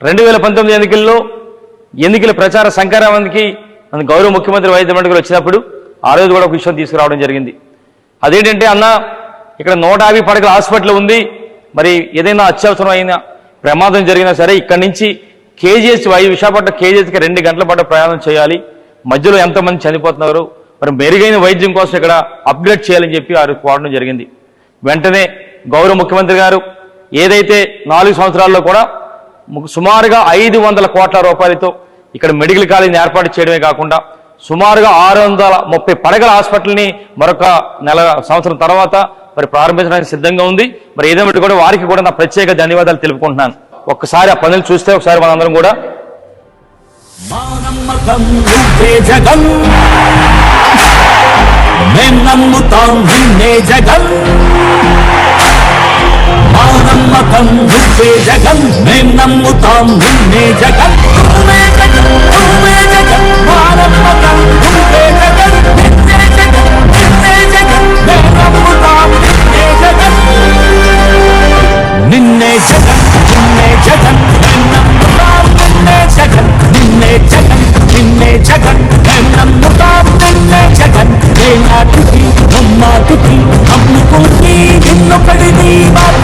రెండు వేల పంతొమ్మిది ఎన్నికల్లో ఎన్నికల ప్రచార సంక్రమణకి మన గౌరవ ముఖ్యమంత్రి వైద్య మండలి వచ్చినప్పుడు ఆ రోజు కూడా ఒక విషయం తీసుకురావడం జరిగింది. అదేంటంటే అన్న ఇక్కడ నూట యాభై పడకల హాస్పిటల్ ఉంది. మరి ఏదైనా అత్యవసరమైన ప్రమాదం జరిగినా సరే ఇక్కడి నుంచి కేజీఎస్ వై విశాఖపట్నం కేజీఎస్కి రెండు గంటల పాటు ప్రయాణం చేయాలి. మధ్యలో ఎంతమంది చనిపోతున్నారు? మరి మెరుగైన వైద్యం కోసం ఇక్కడ అప్గ్రేడ్ చేయాలని చెప్పి వారు కోరడం జరిగింది. వెంటనే గౌరవ ముఖ్యమంత్రి గారు ఏదైతే నాలుగు సంవత్సరాల్లో కూడా సుమారుగా ఐదు వందల కోట్ల రూపాయలతో ఇక్కడ మెడికల్ కాలేజీని ఏర్పాటు చేయడమే కాకుండా సుమారుగా ఆరు వందల ముప్పై పడగల హాస్పిటల్ని మరొక నెల సంవత్సరం తర్వాత మరి ప్రారంభించడానికి సిద్ధంగా ఉంది. మరి ఏదేమిటి కూడా వారికి కూడా నా ప్రత్యేక ధన్యవాదాలు తెలుపుకుంటున్నాను. ఒక్కసారి ఆ పనులు చూస్తే ఒకసారి మనందరం కూడా మానమ్మకం నువ్వే నమ్ముతాం నువ్వే జగం మేం నమ్ముతాం నిన్నే జగం నువ్వే జగన్ నువ్వే జగన్ మానమ్మకం నువ్వే జగన్. నిన్నే జగం నిన్నే జగన్ మేం నమ్ముతాం నిన్నే జగన్. నిన్నే జగన్ నిన్నే జగన్ మేం నమ్ముతాం నిన్నే జగన్. నిన్నే నిన్నే మేం నమ్ముతాం నిన్నే నాటికి అమ్మాటికి నమ్ముకుంటే నిన్ను మాట